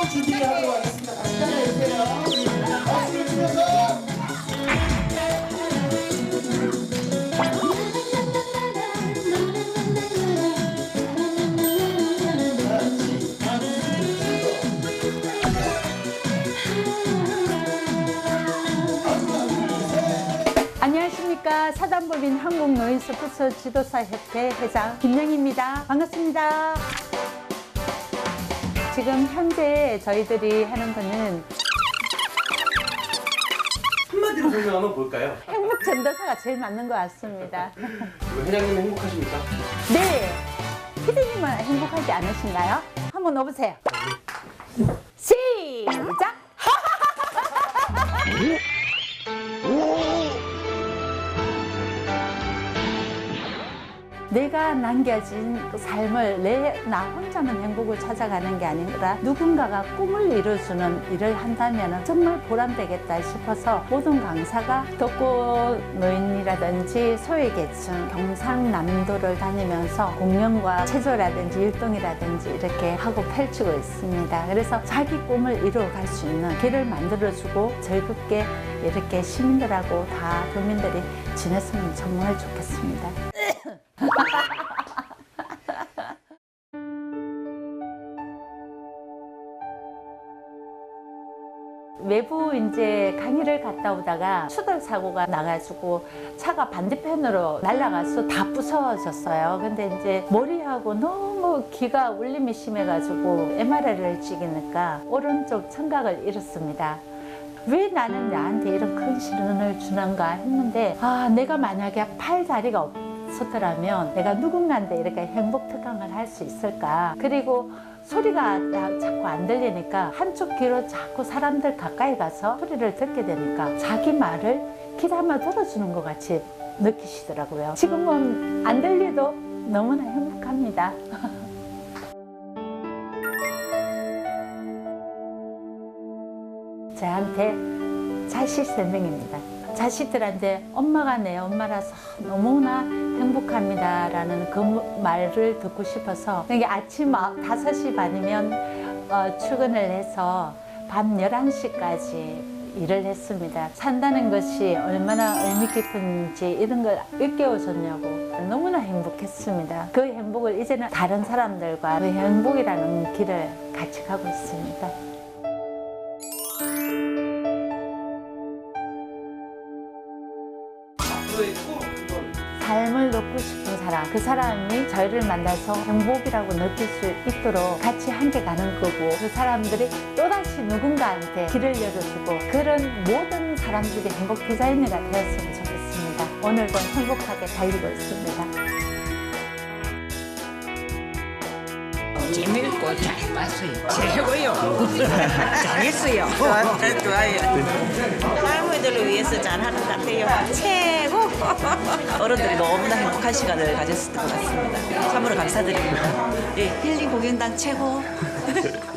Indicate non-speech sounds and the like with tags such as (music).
또 준비하도록 하겠습니다. 안녕하십니까 사단법인 한국노인스포츠 지도사협회 회장 김영입니다. 반갑습니다. 지금 현재 저희들이 하는 거는 한마디로 설명하면 뭘까요? 행복 전도사가 제일 맞는 것 같습니다. (laughs) 회장님 행복하십니까? 네, 피디님은 행복하지 않으신가요? 한번 넣어보세요. 시 내가 남겨진 그 삶을 내 나 혼자만 행복을 찾아가는 게 아니라 누군가가 꿈을 이루어주는 일을 한다면 정말 보람되겠다 싶어서 모든 강사가 독거 노인이라든지 소외계층 경상남도를 다니면서 공연과 체조라든지 율동이라든지 이렇게 하고 펼치고 있습니다. 그래서 자기 꿈을 이루어갈 수 있는 길을 만들어주고 즐겁게 이렇게 시민들하고 다 도민들이 지냈으면 정말 좋겠습니다. (laughs) 외부 이제 강의를 갔다 오다가 추돌 사고가 나가지고 차가 반대편으로 날아가서 다 부서졌어요. 근데 이제 머리하고 너무 귀가 울림이 심해가지고 MRI를 찍으니까 오른쪽 청각을 잃었습니다. 왜 나는 나한테 이런 큰 시련을 주는가 했는데 아 내가 만약에 팔 다리가 없 었더라면 내가 누군가한테 이렇게 행복 특강을 할 수 있을까? 그리고 소리가 나- 자꾸 안 들리니까 한쪽 귀로 자꾸 사람들 가까이 가서 소리를 듣게 되니까 자기 말을 귀 담아 들어주는 것 같이 느끼시더라고요. 지금은 안 들려도 너무나 행복합니다. (laughs) 저한테 자식 생명입니다. 자식들한테 엄마가 내 엄마라서 너무나 행복합니다 라는 그 말을 듣고 싶어서 이게 아침 5시 반이면 어, 출근을 해서 밤 11시까지 일을 했습니다. 산다는 것이 얼마나 의미 깊은지 이런 걸 일깨워줬냐고 너무나 행복했습니다. 그 행복을 이제는 다른 사람들과 그 행복이라는 길을 같이 가고 있습니다. 삶을 놓고 싶은 사람, 그 사람이 저희를 만나서 행복이라고 느낄 수 있도록 같이 함께 가는 거고, 그 사람들이 또다시 누군가한테 길을 열어주고, 그런 모든 사람들이 행복 디자이너가 되었으면 좋겠습니다. 오늘도 행복하게 달리고 있습니다. 재미있고 잘 봤어요. 최고요. 잘했어요. (laughs) 좋아요. 위해서 잘하는 것 같아요. 최고. (laughs) 어른들이 너무나 행복한 시간을 가졌을 것 같습니다. 참으로 감사드립니다. 예, 힐링 공연단 최고. (laughs)